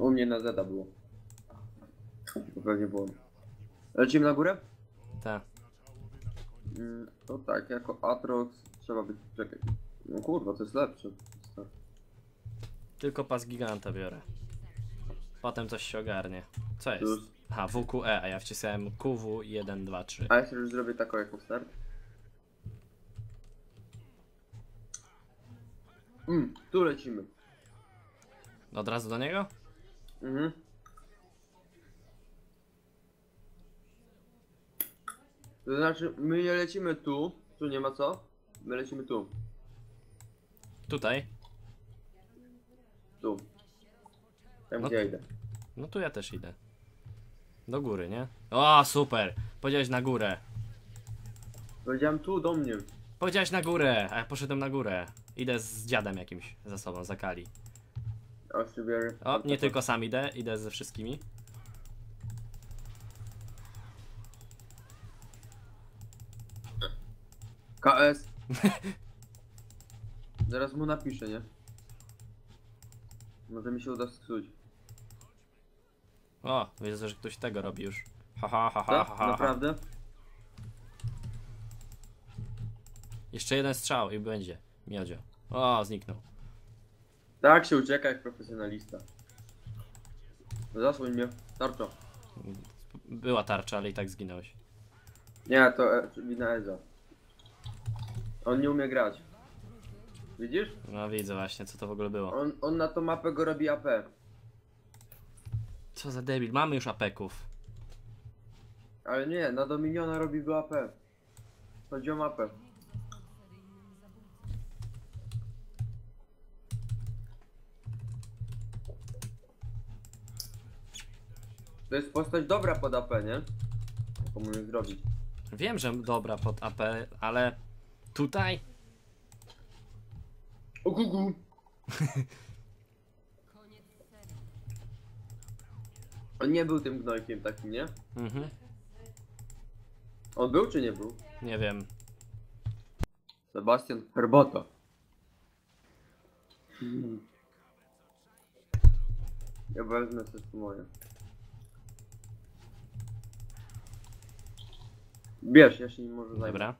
U mnie na Zeta było. To pewnie było. Lecimy na górę? Tak. Mm, to tak, jako Atrox trzeba być... Czekaj. No kurwa, to jest lepsze. Tylko pas giganta biorę. Potem coś się ogarnie. Co jest? Już. Aha, WQE, a ja wcisnąłem QW 1, 2, 3. A ja sobie już zrobię taką jako start. Mm, tu lecimy. Od razu do niego? Mhm. To znaczy, my nie lecimy tu, tu nie ma co. My lecimy tu, Tutaj? tu. Tam No. gdzie ja idę. No tu ja też idę. Do góry, nie? O, super! Powiedziałeś na górę. Powiedziałem tu do mnie. Powiedziałeś na górę, a ja poszedłem na górę. Idę z dziadem jakimś za sobą, za Kali. O, nie tylko sam idę, idę ze wszystkimi. KS. Zaraz mu napiszę, nie? Może mi się uda sksuć. O, widzę, że ktoś tego robi już. Ha ha ha ha Tak? ha, ha. Naprawdę? Jeszcze jeden strzał i będzie. Miodzio. O, zniknął. Tak się ucieka jak profesjonalista. Zasłoń mnie. Tarczo. Była tarcza, ale i tak zginąłeś. Nie, to e, wina Eza. On nie umie grać. Widzisz? No widzę właśnie, co to w ogóle było. On, on na tą mapę go robi AP. Co za debil, mamy już apeków. Ale nie, na Dominiona robi go AP. Chodzi o mapę. To jest postać dobra pod AP, nie? Komu nie zrobić. Wiem, że dobra pod AP, ale tutaj? O gugu! On nie był tym gnojkiem takim, nie? Mhm, On był czy nie był? nie wiem. Sebastian Herbota. Mm. Ja wezmę coś tu moje. Bierz, ja się nim może zajmę. Dobra.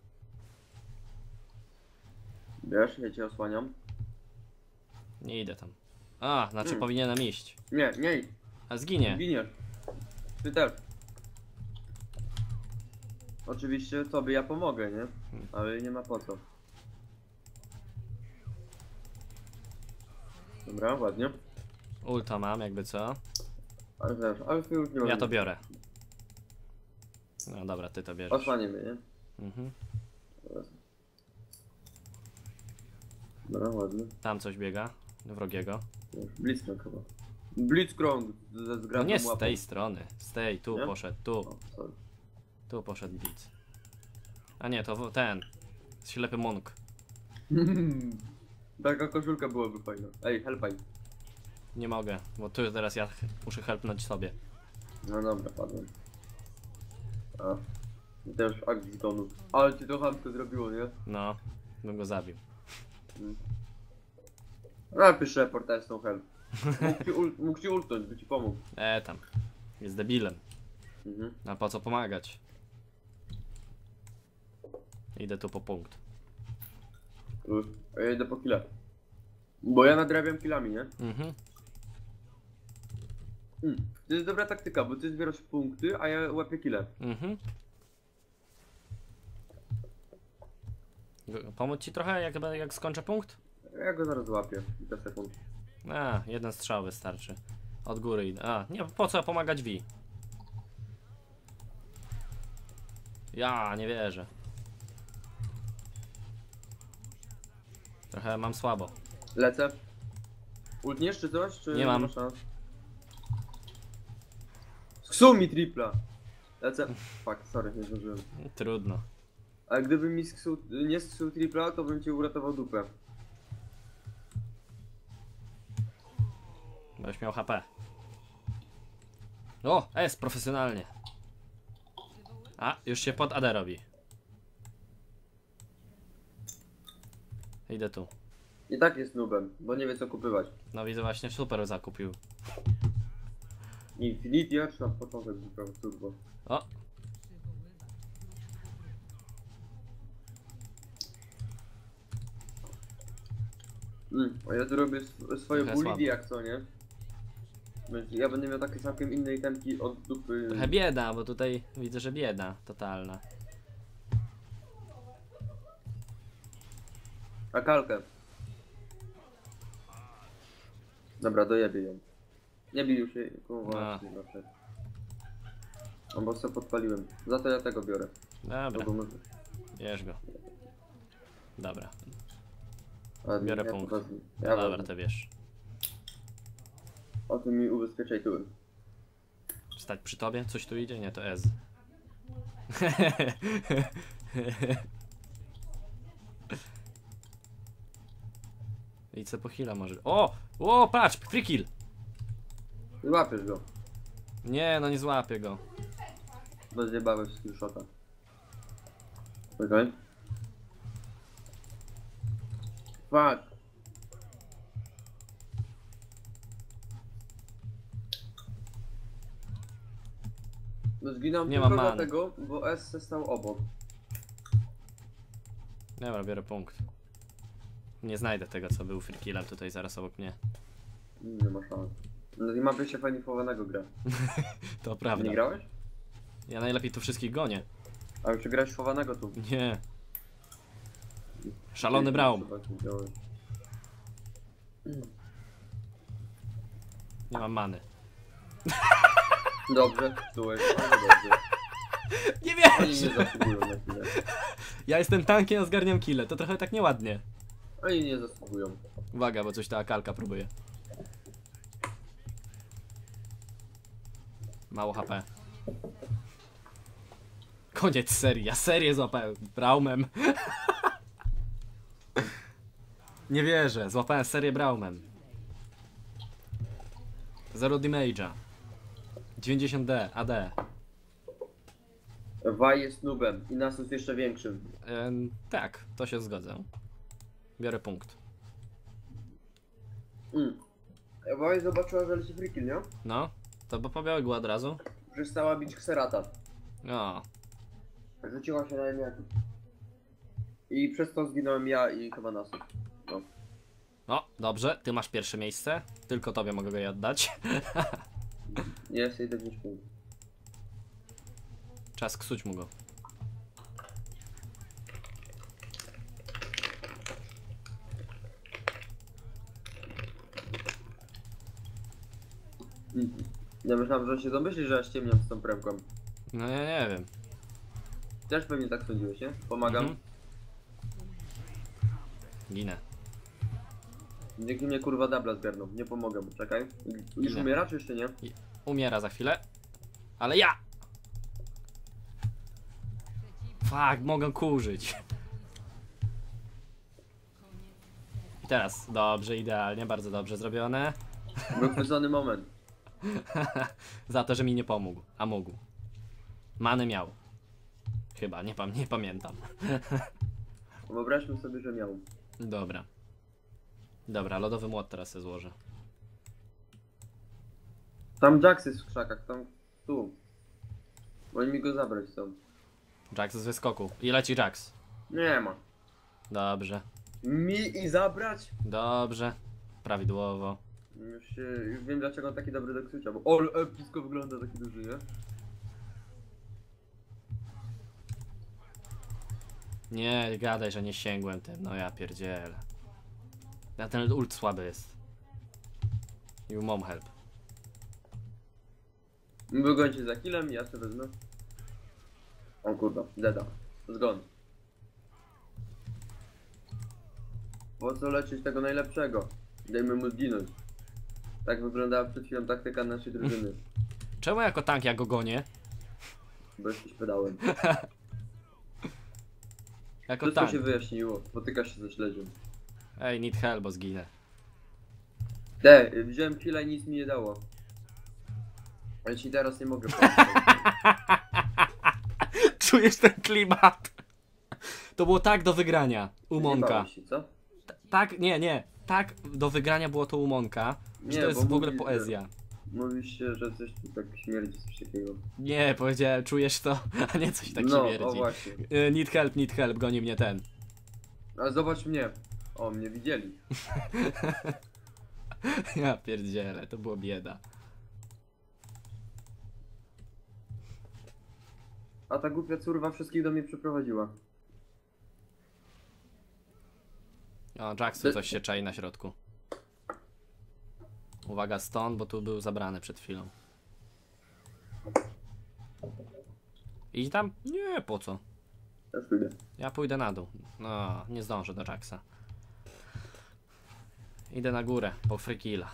Bierz, ja cię osłaniam. Nie idę tam. A, znaczy Hmm. powinienem iść. Nie, nie idź. A zginie. Giniesz. Ty też. Oczywiście tobie ja pomogę, nie? Ale nie ma po co. Dobra, ładnie. Ulta mam, jakby co. Ale wiesz, ale ty już nie Ja to biorę. No dobra, ty to bierzesz. Osłanie mnie, nie? Mhm. Dobra, ładnie. Tam coś biega. Wrogiego. Blitzcrank chyba. Blitzcrank ze No zgraną nie z łapą. tej strony. Z tej, tu Nie? poszedł, tu. O, sorry. Tu poszedł Blitz. A nie, to w- ten. Ślepy Monk. Taka koszulka byłaby fajna. Ej, helpaj. Nie mogę, bo tu teraz ja ch- muszę helpnąć sobie. No dobra, padłem. A. Też akt zgonu. Ale ci to chamsko zrobiło, nie? No, bym go zabił. Napisz report, jest help. Mógł ci, ul mógł ci ultnąć, by ci pomógł. E tam. Jest debilem. Mhm. A po co pomagać? Idę tu po punkt. A ja idę po killa. Bo ja nadrabiam killami, nie? Mhm. Mm. To jest dobra taktyka, bo ty zbierasz punkty, a ja łapię kille. Mhm. Pomóc ci trochę, jak, jak skończę punkt? Ja go zaraz łapię. Kilka sekund. A, jeden strzał wystarczy. Od góry idę. A, nie, po co pomagać Wi? Ja nie wierzę. Trochę mam słabo. Lecę. Ultniesz czy coś? Czy Nie mam. ma Sksuł mi tripla. Lecę. Fuck, sorry, nie zdążyłem. Trudno. Ale gdyby mi sksuł, nie sksuł tripla, to bym ci uratował dupę. Będziesz miał HP. O, S, profesjonalnie. A, już się pod AD robi. Idę tu. I tak jest nubem, bo nie wie co kupywać. No widzę właśnie, super zakupił. Infinity aż na początek zupełnie turbo. O, Mm, a ja tu robię sw- swoje Trochę słabo. jak co, nie? Ja będę miał takie całkiem inne itemki od dupy. trochę bieda, bo tutaj widzę, że bieda totalna. A kalkę. Dobra, dojebię ją. Nie bił się, o właśnie, zawsze. No bo sobie podpaliłem. Za to ja tego biorę. Dobra, może... bierz go. Dobra, A, Biorę ja punkt. wezmę. Ja dobra, wezmę. to bierz. O tym mi ubezpieczaj tu. Stać przy tobie? Coś tu idzie? Nie, to Ez. I co po chwilę może. O! O, patrz! Free kill! I łapiesz go. Nie, no nie złapię go. Bawę w skillshota. Czekaj. Fuck. No zginął Nie tylko mam many. dlatego, bo S se stał obok. Dobra, biorę punkt. Nie znajdę tego, co był free killem tutaj zaraz obok mnie. Nie ma szans. No i mam się fajnie chowanego gra. To prawda. Nie grałeś? Ja najlepiej tu wszystkich gonię. A już grałeś chowanego tu. Nie. Szalony Braum. Nie. Nie mam many. Dobrze, bardzo dobrze. Nie Oni wiesz! nie zasługują na chwilę. Ja jestem tankiem, a zgarniam kile. To trochę tak nieładnie. Oni nie zasługują. Uwaga, bo coś ta kalka próbuje. Mało HP. Koniec serii. Ja serię złapałem. Braumem. Nie wierzę. Złapałem serię Braumem. Zero damage'a. 90D, AD. Waj jest nubem i Nasus jeszcze większym. Em, tak, to się zgodzę. Biorę punkt. Mm. Waj zobaczyła, że leci free kill, nie? No, to bo pobiałego od razu. Przestała bić Xerata. No, Rzuciła się na ziemniaki. I przez to zginąłem ja i chyba Nasus. No. No, dobrze, ty masz pierwsze miejsce. Tylko tobie mogę go je oddać. Nie jest jej 9 punktów. Czas ksuć mu go. Mm. Ja myślałem, że się domyśli, że ja ściemniam z tą premką. No ja nie wiem. Też pewnie tak sądziłeś, nie? Pomagam. Mhm. Ginę. Niech mnie kurwa dabla zgarną. Nie pomogę mu, czekaj. Już Nie. umiera czy jeszcze nie? Umiera za chwilę. Ale ja! Fuck, mogę kurzyć. I teraz, dobrze, idealnie, bardzo dobrze zrobione. Był chwycony moment. za to, że mi nie pomógł, a mógł. Many miał. Chyba, nie, pam nie pamiętam. Wyobraźmy sobie, że miał. Dobra. Dobra, lodowy młot teraz se złożę. Tam Jax jest w krzakach, tam tu. Oni mi go zabrać chcą. Jax z wyskoku. I leci Jax. Nie ma. Dobrze. Mi i zabrać? Dobrze. Prawidłowo. Już, się, już wiem dlaczego on taki dobry do ksucia, bo ol epicko wygląda taki duży, nie? Nie gadaj, że nie sięgłem tym. No ja pierdzielę. Ja ten ult słaby jest. You mom help. Wygońcie za kilem, ja sobie wezmę. O kurwa, deda. Zgon. Po co leczyć tego najlepszego? Dajmy mu zginąć. Tak wyglądała przed chwilą taktyka naszej drużyny. Czemu jako tank ja go gonię? Bo jesteś pedałem. Jako Wszystko tank. się wyjaśniło. Spotykasz się ze śledziem. Ej, need help, bo zginę. De, wziąłem killa i nic mi nie dało. Ale ci teraz nie mogę. Czujesz ten klimat? To było tak do wygrania. Nie Umonka. bałeś Się, co? Tak, nie, nie. Tak do wygrania było to u Monka. Że Nie, to jest w ogóle mówi, poezja. Mówiście, że coś tu tak śmierdzi, coś takiego. Nie, powiedziałem, czujesz to, a nie coś tak no, śmierdzi. właśnie. Y, Need help, need help, goni mnie ten. A zobacz mnie. O, mnie widzieli. Ja pierdzielę, to było bieda. A ta głupia curwa wszystkich do mnie przyprowadziła. O, Jackson coś się czai na środku. Uwaga, stąd, bo tu był zabrany przed chwilą. Idź tam? Nie, po co? Też pójdę. Ja pójdę na dół. No, nie zdążę do Jacksa. Idę na górę, po free killa.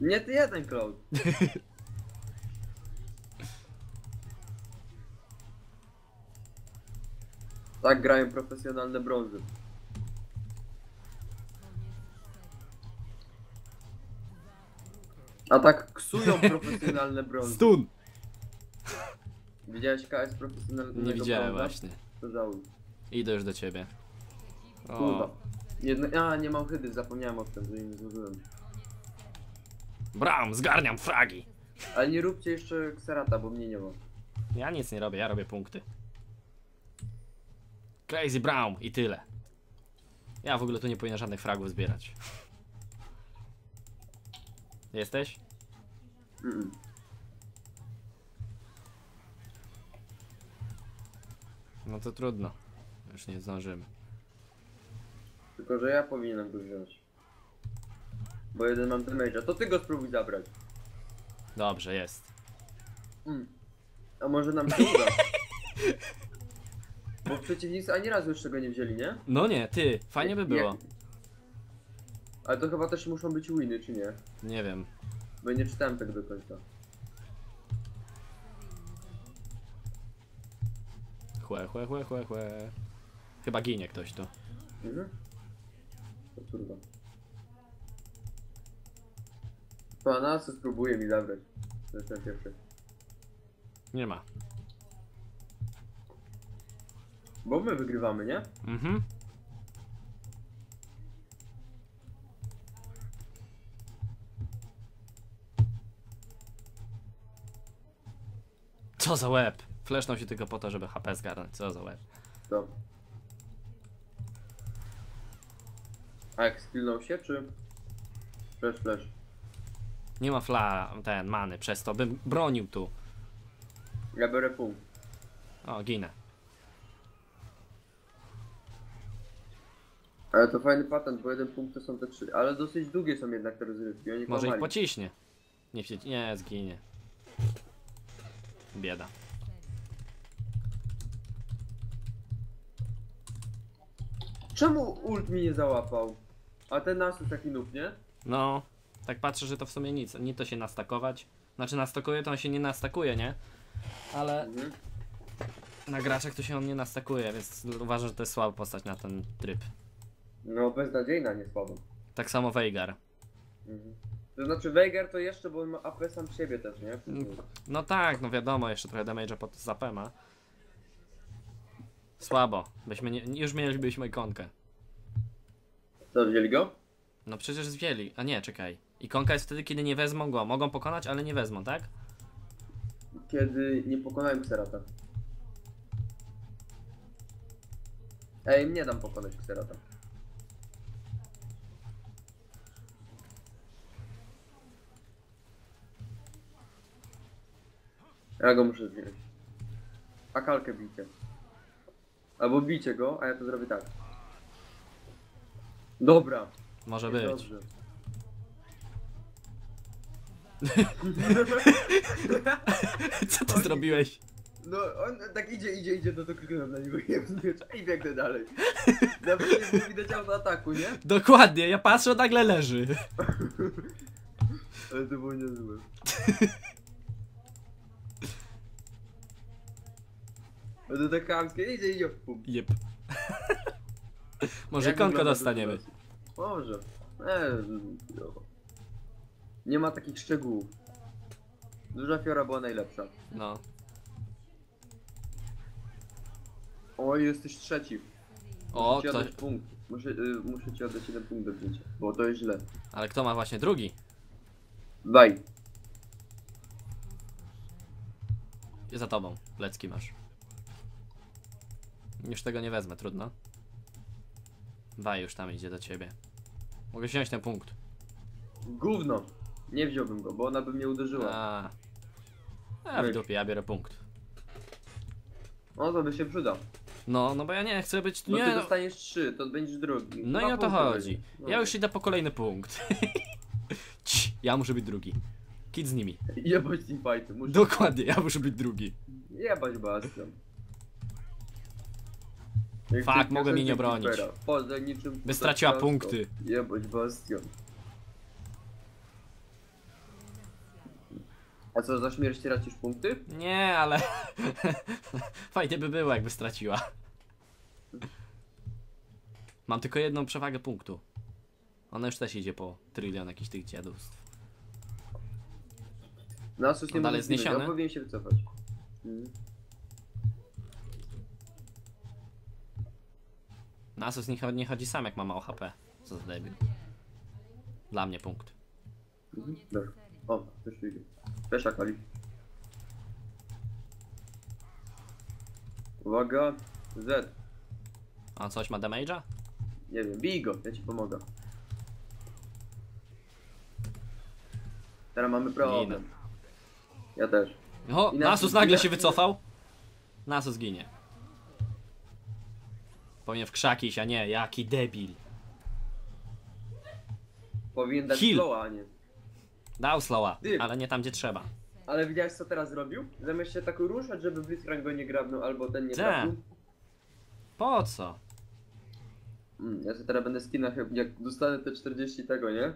Nie ty jeden, Cloud. tak grają profesjonalne brązy. A tak ksują profesjonalne brązy. Stun! Widziałeś KS profesjonalnego Nie widziałem brąza? właśnie. To żałuj. Idę już do ciebie. Kurwa. O, Jedno... A, nie mam hydy, zapomniałem o tym, że jej nie złożyłem. Bram, zgarniam fragi! Ale nie róbcie jeszcze kserata, bo mnie nie ma. Ja nic nie robię, ja robię punkty. Crazy Brown i tyle. Ja w ogóle tu nie powinien żadnych fragów zbierać. Jesteś? Mm. No to trudno. Już nie zdążymy. Tylko, że ja powinienem go wziąć. Bo jeden mam damage'a. To ty go spróbuj zabrać. Dobrze, jest. Mm. A może nam się uda? Bo przeciwnicy ani razu jeszcze go nie wzięli, nie? No nie, ty, fajnie by było. jak- Ale to chyba też muszą być winy, czy nie? Nie wiem. Bo nie czytałem tego do końca. Chłe, chłe, chłe, chłe, chłe. Chyba ginie ktoś tu. Mhm. To kurwa. To nas spróbuje mi zabrać. To jest ten pierwszy. Nie ma. Bo my wygrywamy, nie? Mhm. Co za łeb? Flesznął się tylko po to, żeby HP zgarnąć. Co za łeb? To. A jak skillnął się, czy? Flash, flash. Nie ma fla, ten, many, przez to bym bronił tu. Ja biorę punkt. O, ginę. Ale to fajny patent, bo jeden punkt to są te trzy. Ale dosyć długie są jednak te rozrywki. Oni Może ich kłamali. pociśnie. Nie, nie, zginie. Bieda. Czemu ult mi nie załapał? A ten nasus taki noob, nie? No, tak patrzę, że to w sumie nic. Nie to się nastakować. Znaczy nastakuje, to on się nie nastakuje, nie? Ale Mhm. na graczach to się on nie nastakuje, więc uważam, że to jest słaba postać na ten tryb. No beznadziejna, nie słabo. Tak samo Veigar. Mhm. To znaczy Veigar to jeszcze, bo on ma AP sam siebie też, nie? No tak, no wiadomo, jeszcze trochę damage'a pod zapema. Słabo. Byśmy nie, już mielibyśmy ikonkę. Co, wzięli go? No przecież zwieli. A nie, czekaj. Ikonka jest wtedy, kiedy nie wezmą go. Mogą pokonać, ale nie wezmą, tak? Kiedy nie pokonałem Xerata. Ej, nie dam pokonać Xerata. Ja go muszę wziąć. A kalkę bijcie. Albo bijcie go, a ja to zrobię tak. Dobra. Może być. Dobrze. Co ty zrobiłeś? No, on tak idzie, idzie, idzie, no to kliknąłem na niego i biegnę dalej. Nawet nie było widać auto ataku, nie? Dokładnie, ja patrzę, nagle leży. Ale to było niezłe. To tak chamskie, idzie, idzie. Pum. Jep. Może Jak wygląda dostaniemy. Może. Eee. Nie ma takich szczegółów. Duża fiora była najlepsza. No. Oj, jesteś trzeci. O, muszę ci ktoś. oddać punkt. Muszę, y, muszę ci oddać jeden punkt do wzięcia, bo to jest źle. Ale kto ma właśnie drugi? Daj. Za tobą. Lecki masz. Już tego nie wezmę, trudno. Waj już tam idzie do ciebie. Mogę wziąć ten punkt. Gówno. Nie wziąłbym go, bo ona by mnie uderzyła. A, A w Weź. dupie, ja biorę punkt. No to by się przyda. No, no bo ja nie chcę być... Bo Nie, ty no, dostaniesz trzy, to będziesz drugi. no Dwa i o to punkty chodzi. będzie. No. Ja już idę po kolejny punkt. Cii, ja muszę być drugi. Kid z nimi. Jebać teamfighty, muszę. Dokładnie, ja muszę być drugi. Jebać Bastion. Ty mogłem jej nie piosenkę bronić. Keepera. Poza niczym By straciła ciasto. punkty. Jebać Bastion. A co, za śmierć tracisz punkty? Nie, ale... Fajnie by było, jakby straciła. Mam tylko jedną przewagę punktu. Ona już też idzie po trylion jakichś tych dziadostw. Nasus nie On dalej może zginąć, zniesiony? on powinien się wycofać. Nasus nie, nie chodzi sam, jak ma mało HP. Co za debil. Dla mnie punkt. Mhm. Dobra. O, też idzie. Pesza Kali. Uwaga. Z. A coś ma damage'a? Nie wiem, bij go, ja ci pomogę. Teraz mamy problem. Ja też. O, I Nasus Nasus nagle się wycofał. Nasus ginie. Powinien w krzaki iść, a nie, jaki debil. Powinien dać Heal. slowa, a nie. Dał slowa, Ty. ale nie tam, gdzie trzeba. Ale widziałeś co teraz zrobił? Zamiast się tak ruszać, żeby Blitzcrank go nie grabnął, albo ten nie Tak. grabnął. Po co? Mm, ja sobie teraz będę skina, chyba- jak dostanę te 40 tego, nie?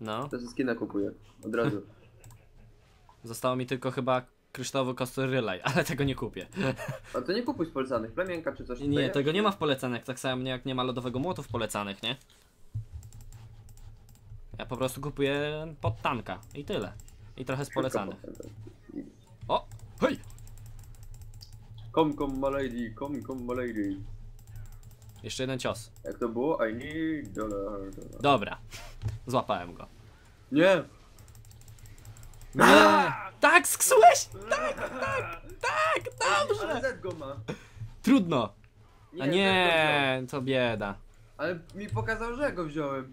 No, To sobie skina kupuję. Od razu. zostało mi tylko chyba kryształowy kostur relay, ale tego nie kupię. A to nie kupuj z polecanych, plemienka czy coś Nie, tutaj, tego nie ma w polecanych, tak samo jak nie ma lodowego młotu w polecanych, nie? Ja po prostu kupuję pod tanka i tyle. I trochę z polecanych. O! Hej! Come, come, my lady, come, come, my lady. Jeszcze jeden cios. Jak to było? I need dollar. dollar. Dobra. Złapałem go. Nie! Nie! Tak, sksułeś! Tak, tak, tak, dobrze! Ale go ma. Trudno. A nie, to bieda. Ale mi pokazał, że go wziąłem.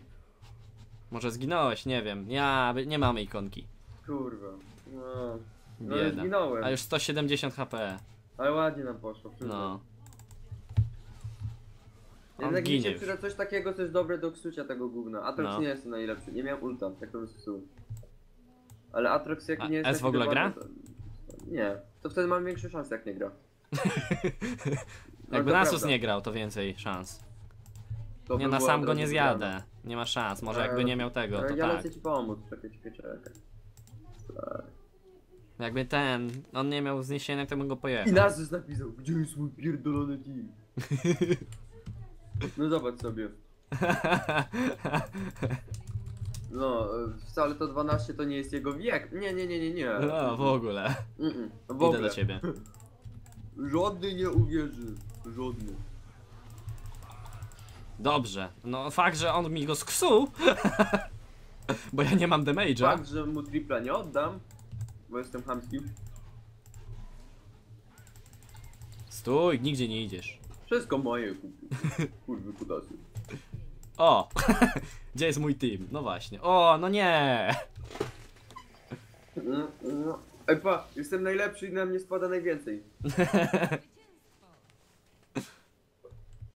Może zginąłeś, nie wiem. Ja, nie mamy ikonki. Kurwa. No. No ja Bieda. zginąłem. A już 170 HP. Ale ładnie nam poszło. No. Jednak mi ginie się już. przyda coś takiego, co jest dobre do ksucia tego gówna. Atrox No. nie jest najlepszy. Nie miałem ulta, tak bym zepsuł. Ale Atrox jak A nie jest S w ogóle dobry, to... Nie. To wtedy mam większe szanse jak nie gra. Jakby Nasus nie grał, to więcej szans. To Nie, by na sam go nie zjadę. Nie ma szans. Może jakby nie miał tego, to ja tak. lecę ci pomóc, czekaj, czekaj, czekaj. Tak. Jakby ten, on nie miał zniesienia, to bym go I pojechał. Nasus napisał, gdzie jest mój pierdolony team? No zobacz sobie. No, e, wcale to 12 to nie jest jego wiek. Nie, nie, nie, nie, nie. No, w ogóle. Mm-mm, w Idę ogóle. do ciebie. Żadny nie uwierzy. Żadny. Dobrze. No fakt, że on mi go sksuł. Bo ja nie mam damage'a. Fakt, że mu tripla nie oddam, bo jestem chamski. Stój, nigdzie nie idziesz. Wszystko moje, kurwa. Kurwy kutasy. O! Gdzie jest mój team? No właśnie. O, no nie! Mm, mm. Ej pa, jestem najlepszy i na mnie spada najwięcej.